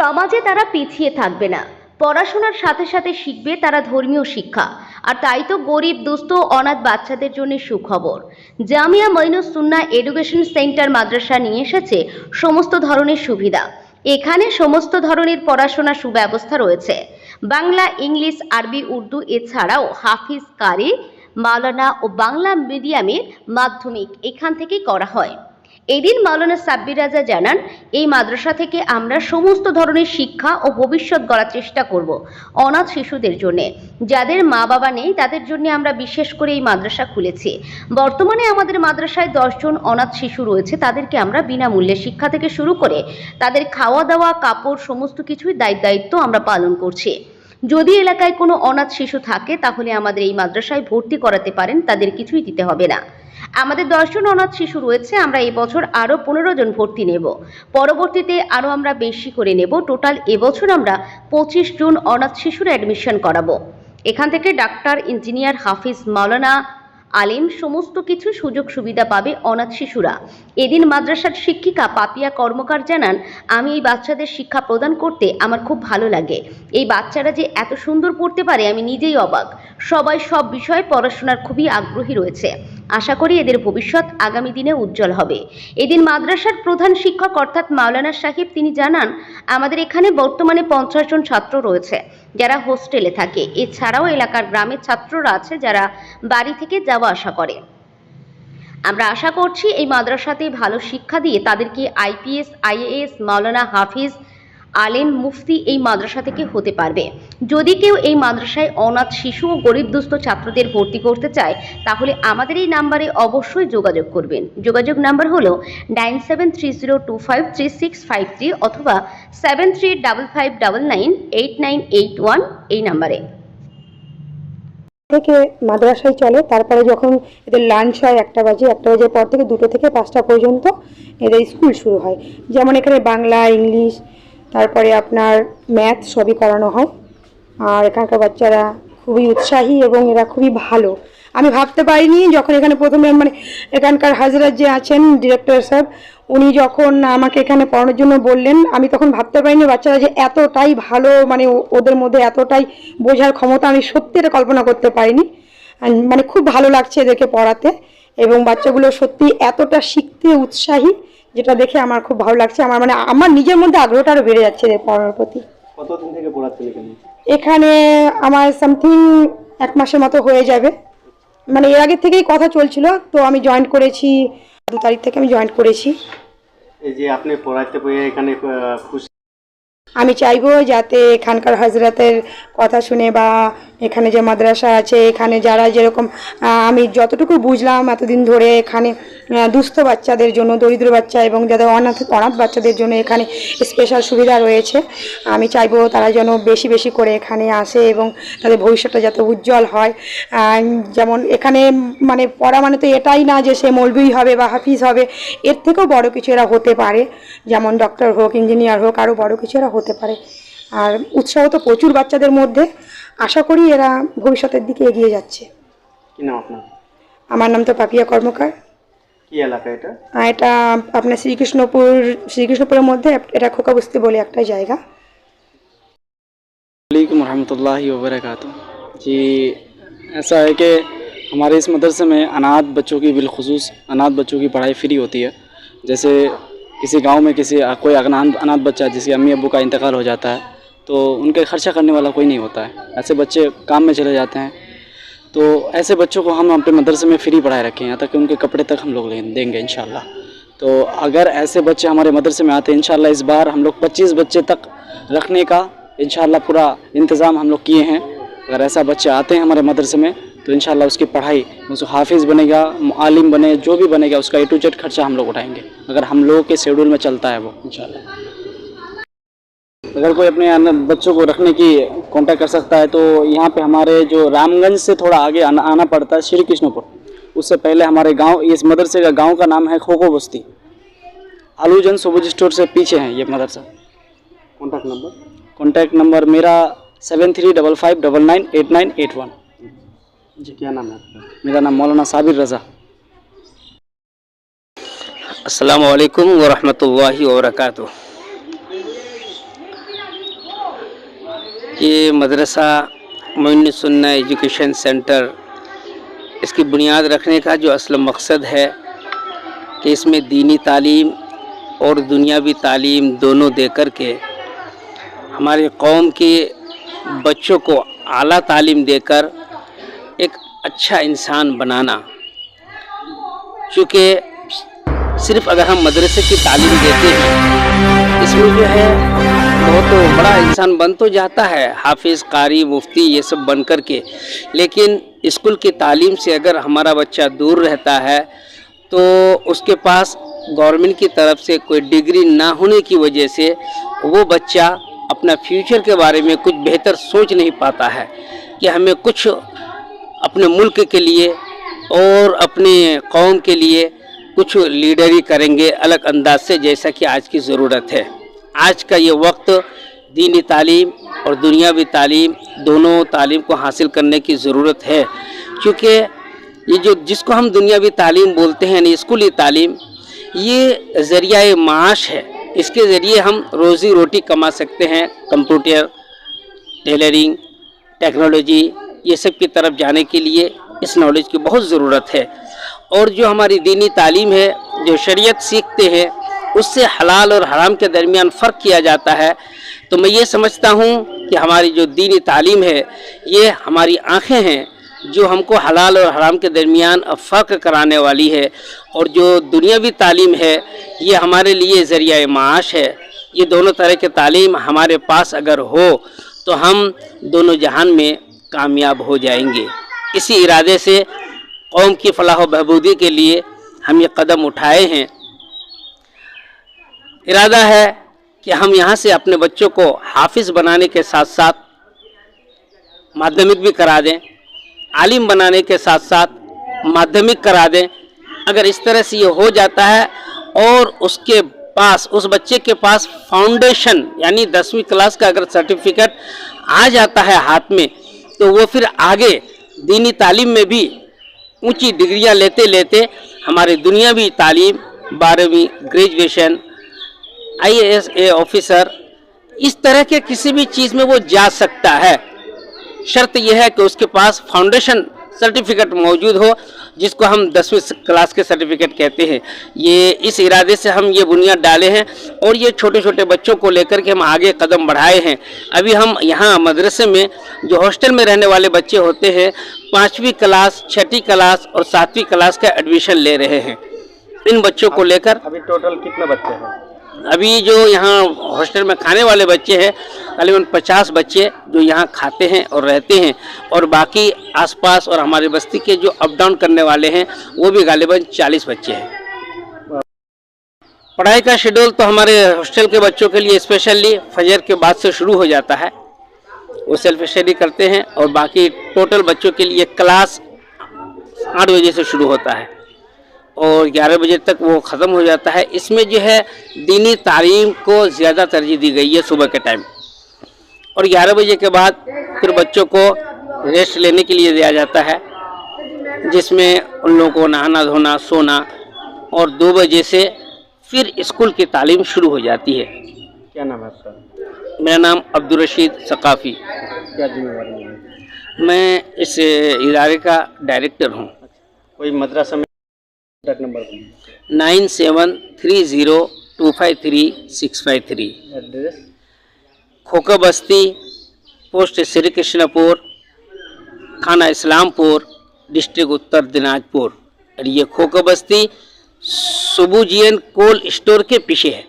সমাজে তারা পিছিয়ে থাকবে না। পড়াশোনার সাথে সাথে শিখবে তারা ধর্মীয় শিক্ষা। আর তাই তো গরিব, দুস্থ অনাথ বাচ্চাদের জন্য সুখবর। জামিয়া মইনুস সুন্না এডুকেশন সেন্টার মাদ্রাসা নিয়ে এসেছে সমস্ত ধরনের সুবিধা। এখানে সমস্ত ধরনের পড়াশোনার সুব্যবস্থা রয়েছে। বাংলা, ইংলিশ, আরবি, উর্দু এছাড়াও হাফিজ, কারি, মাওলানা ও বাংলা মিডিয়ামের মাধ্যমিক এখান থেকেই করা হয়। এদিন মাওলানা সাব্বির রাজা জানান, এই মাদ্রাসা থেকে আমরা সমস্ত ধরনের শিক্ষা ও ভবিষ্যৎ গড়ার চেষ্টা করব অনাথ শিশুদের জন্য। যাদের মা বাবা নেই, তাদের জন্য আমরা বিশেষ করে এই মাদ্রাসা খুলেছি। বর্তমানে আমাদের মাদ্রাসায় দশজন অনাথ শিশু রয়েছে, তাদেরকে আমরা বিনামূল্যে শিক্ষা থেকে শুরু করে তাদের খাওয়া দাওয়া কাপড়, সমস্ত কিছুই দায়িত্ব দায়িত্ব আমরা পালন করছি। যদি এলাকায় কোনো অনাথ শিশু থাকে, তাহলে আমাদের এই মাদ্রাসায় ভর্তি করাতে পারেন, তাদের কিছুই দিতে হবে না। আমাদের দশজন অনাথ শিশু রয়েছে, আমরা এবছর বছর আরও পনেরো জন ভর্তি নেব। পরবর্তীতে আরও আমরা বেশি করে নেব, টোটাল এবছর আমরা পঁচিশ জন অনাথ শিশুর অ্যাডমিশন করাবো। এখান থেকে ডাক্তার, ইঞ্জিনিয়ার হাফিজ মাওলানা আলিম সমস্ত কিছু সুযোগ সুবিধা পাবে অনাথ শিশুরা। এদিন মাদ্রাসার শিক্ষিকা পাপিয়া কর্মকার জানান, আমি এই বাচ্চাদের শিক্ষা প্রদান করতে আমার খুব ভালো লাগে। এই বাচ্চারা যে এত সুন্দর পড়তে পারে আমি নিজেই অবাক। সবাই সব বিষয়ে পড়াশোনার খুবই আগ্রহী রয়েছে। আশা করি এদের ভবিষ্যৎ আগামী দিনে উজ্জ্বল হবে। এদিন মাদ্রাসার প্রধান শিক্ষক অর্থাৎ মাওলানা সাহেব তিনি জানান, আমাদের এখানে বর্তমানে পঞ্চাশ জন ছাত্র রয়েছে। যারা হোস্টেলে থাকে। এছাড়াও এলাকার গ্রামের ছাত্ররা আছে যারা বাড়ি থেকে যাওয়া আসা করে। আমরা আশা করছি এই মাদ্রাসাতে ভালো শিক্ষা দিয়ে তাদেরকে আইপিএস আইএএস মাওলানা হাফিজ আলেম মুফতি এই মাদ্রাসা থেকে হতে পারবে। যদি কেউ এই মাদ্রাসায় অনাথ শিশু ও গরিব দুস্থ ছাত্রদের ভর্তি করতে চায়, তাহলে আমাদের এই নাম্বারে অবশ্যই যোগাযোগ করবেন। যোগাযোগ নাম্বার হলো nine seven three zero two five three six five three অথবা seven three double five double nine eight nine eight one এই নাম্বারে। থেকে মাদ্রাসায় চলে, তারপরে যখন এদের লাঞ্চ হয় একটা বাজে, একটা বাজের পর থেকে দুটো থেকে পাঁচটা পর্যন্ত এদের স্কুল শুরু হয়। যেমন এখানে বাংলা, ইংলিশ তারপরে আপনার ম্যাথ সবই করানো হয়। আর এখানকার বাচ্চারা খুবই উৎসাহী এবং এরা খুবই ভালো। আমি ভাবতে পারিনি যখন এখানে প্রথমে মানে এখানকার হাজরাত যে আছেন ডিরেক্টর স্যার উনি যখন আমাকে এখানে পড়ানোর জন্য বললেন, আমি তখন ভাবতে পারিনি বাচ্চারা যে এতটাই ভালো মানে ওদের মধ্যে এতটাই বোঝার ক্ষমতা আমি সত্যি এটা কল্পনা করতে পারিনি। মানে খুব ভালো লাগছে এদেরকে পড়াতে। এবং বাচ্চাগুলো সত্যি এতটা শিখতে উৎসাহী যেটা দেখে আমার খুব ভালো লাগছে। আমার মানে আমার নিজের মধ্যে আগ্রহটা আরও বেড়ে যাচ্ছে পড়ার প্রতি। কতদিন থেকে পড়াচ্ছেন এখানে এখানে আমার সামথিং এক মাসের মতো হয়ে যাবে। মানে এর আগে থেকেই কথা চলছিল তো আমি জয়েন করেছি দু তারিখ থেকে আমি জয়েন করেছি। এই যে আপনি পড়াইতে পেয়ে এখানে খুশি আমি চাইব যাতে এখানকার হজরতের কথা শুনে বা এখানে যে মাদ্রাসা আছে, এখানে যারা যেরকম আমি যতটুকু বুঝলাম এতদিন ধরে এখানে দুস্থ বাচ্চাদের জন্য, দরিদ্র বাচ্চা এবং যাদের অনাথ অনাথ বাচ্চাদের জন্য এখানে স্পেশাল সুবিধা রয়েছে, আমি চাইব তারা যেন বেশি বেশি করে এখানে আসে এবং তাদের ভবিষ্যৎটা যাতে উজ্জ্বল হয়। যেমন এখানে মানে পড়া মানে তো এটাই না যে সে মৌলবি হবে বা হাফিজ হবে, এর থেকেও বড় কিছু এরা হতে পারে। যেমন ডক্টর হোক ইঞ্জিনিয়ার হোক আরও বড় কিছু এরা পারে আর উৎসাহ তো প্রচুর বাচ্চাদের মধ্যে আশা করি এরা ভবিষ্যতের দিকে এগিয়ে যাচ্ছে কি নাম আপনার আমার নাম তো পাপিয়া কর্মকার কি এলাকা এটা আর এটা আপনার শ্রীকৃষ্ণপুর শ্রীকৃষ্ণপুরের মধ্যে এটা খোকা বস্তি বলে একটা জায়গা वालेकुम रहमतुल्लाहि व बरकातुहू जी ऐसा है कि हमारे इस मदरसे में अनाथ बच्चों की बिलखसूस अनाथ बच्चों की पढ़ाई फ्री होती है जैसे किसी गाँव में किसी कोई अनाथ अनाथ बच्चा जिसके अम्मी अबू का इंतकाल हो जाता है तो उनके खर्चा करने वाला कोई नहीं होता है। ऐसे बच्चे काम में चले जाते हैं। तो ऐसे बच्चों को हम अपने मदरसे में फ्री पढ़ाए रखें, यहाँ तक उनके कपड़े तक हम लोग देंगे इन तो अगर ऐसे बच्चे हमारे मदरसे में आते हैं इन इस बार हम लोग 25 बच्चे तक रखने का इन पूरा इंतज़ाम हम लोग किए हैं। अगर ऐसा बच्चे आते हैं हमारे मदरसे में तो इन उसकी पढ़ाई उसको हाफिज़ बनेगा आलिम बने जो भी बनेगा उसका ए टू जेड खर्चा हम लोग उठाएँगे। अगर हम लोगों के शेड्यूल में चलता है वो इन अगर कोई अपने बच्चों को रखने की कांटेक्ट कर सकता है तो यहाँ पे हमारे जो रामगंज से थोड़ा आगे आना, आना पड़ता है श्री कृष्णपुर। उससे पहले हमारे गाँव इस मदरसे का गाँव का नाम है खोखो बस्ती। आलूजन सुबुज स्टोर से पीछे है ये मदरसा। कॉन्टैक्ट नंबर कॉन्टैक्ट नंबर मेरा seven three double five double nine eight nine eight one जी, क्या नाम है आपका? मेरा नाम मौलाना साबिर रज़ा। अस्सलाम वालेकुम वरहमतुल्लाहि वबरकातु ये मदरसा मोन सुन्ना एजुकेशन सेंटर, इसकी बुनियाद रखने का जो असल मकसद है कि इसमें दीनी तालीम और दुनियावी तालीम दोनों दे कर के हमारे कौम के बच्चों को आला तालीम देकर अच्छा इंसान बनाना। क्योंकि सिर्फ़ अगर हम मदरसे की तालीम देते हैं, इसमें जो है बहुत तो बड़ा इंसान बन तो जाता है, हाफिज़, कारी, मुफ्ती, ये सब बन कर के लेकिन स्कूल की तालीम से अगर हमारा बच्चा दूर रहता है तो उसके पास गवर्नमेंट की तरफ़ से कोई डिग्री ना होने की वजह से वो बच्चा अपना फ्यूचर के बारे में कुछ बेहतर सोच नहीं पाता है कि हमें कुछ अपने मुल्क के लिए और अपने कौम के लिए कुछ लीडरी करेंगे अलग अंदाज से, जैसा कि आज की ज़रूरत है। आज का ये वक्त दीनी तालीम और दुनियावी तालीम, दोनों तालीम को हासिल करने की ज़रूरत है। क्योंकि ये जो, जिसको हम दुनियावी तालीम बोलते हैं, यानी स्कूली तालीम, ये ज़रिया माश है। इसके ज़रिए हम रोज़ी रोटी कमा सकते हैं, कंप्यूटर, टेलरिंग, टेक्नोलॉजी ये सब की तरफ़ जाने के लिए इस नॉलेज की बहुत ज़रूरत है। और जो हमारी दीनी तालीम है, जो शरीयत सीखते हैं, उससे हलाल और हराम के दरमियान फ़र्क किया जाता है। तो मैं ये समझता हूँ कि हमारी जो दीनी तालीम है, ये हमारी आँखें हैं, जो हमको हलाल और हराम के दरमियान फ़र्क कराने वाली है। और जो दुनियावी तालीम है, ये हमारे लिए ज़रिया माश है। ये दोनों तरह के तालीम हमारे पास अगर हो तो हम दोनों जहान में कामयाब हो जाएँगे। इसी इरादे से कौम की फलाह बहबूदी के लिए हम ये कदम उठाए हैं। इरादा है कि हम यहाँ से अपने बच्चों को हाफिज़ बनाने के साथ साथ माध्यमिक भी करा दें, आलिम बनाने के साथ साथ माध्यमिक करा दें। अगर इस तरह से ये हो जाता है और उसके पास, उस बच्चे के पास फाउंडेशन यानी दसवीं क्लास का अगर सर्टिफिकेट आ जाता है हाथ में तो वो फिर आगे दीनी तालीम में भी ऊँची डिग्रियाँ लेते लेते हमारे दुनियावी तालीम, बारहवीं ग्रेजुएशन आईएएस ए ऑफिसर, इस तरह के किसी भी चीज़ में वो जा सकता है। शर्त यह है कि उसके पास फाउंडेशन सर्टिफिकेट मौजूद हो, जिसको हम दसवीं क्लास के सर्टिफिकेट कहते हैं। ये इस इरादे से हम ये बुनियाद डाले हैं और ये छोटे छोटे बच्चों को लेकर के हम आगे कदम बढ़ाए हैं। अभी हम यहाँ मदरसे में, जो हॉस्टल में रहने वाले बच्चे होते हैं, पाँचवीं क्लास, छठी क्लास और सातवीं क्लास का एडमिशन ले रहे हैं। इन बच्चों को लेकर अभी टोटल कितने बच्चे हैं? अभी जो यहाँ हॉस्टल में खाने वाले बच्चे हैं करीबन पचास बच्चे जो यहाँ खाते हैं और रहते हैं, और बाकी आसपास और हमारी बस्ती के जो अप डाउन करने वाले हैं, वो भी गालिबन चालीस बच्चे हैं। पढ़ाई का शेड्यूल तो हमारे हॉस्टल के बच्चों के लिए स्पेशली फजर के बाद से शुरू हो जाता है। वो सेल्फ स्टडी करते हैं और बाकी टोटल बच्चों के लिए क्लास आठ बजे से शुरू होता है। और 11 बजे तक वो ख़त्म हो जाता है। इसमें जो है दीनी तालीम को ज़्यादा तरजीह दी गई है सुबह के टाइम और 11 बजे के बाद फिर बच्चों को रेस्ट लेने के लिए दिया जाता है जिसमें उन लोगों को नहाना धोना सोना और दो बजे से फिर स्कूल की तालीम शुरू हो जाती है। क्या नाम है आपका? मेरा नाम अब्दुल रशीद सकाफ़ी। क्या जिम्मेवारी मैं इस इदारे का डायरेक्टर हूँ। कोई मदरसा में contact number nine seven three zero two five three six five three address Khokha Basti post Shri Krishnapur खाना इस्लामपुर डिस्ट्रिक्ट उत्तर दिनाजपुर। और ये खोखा बस्ती सुबुजियन कोल स्टोर के पीछे है।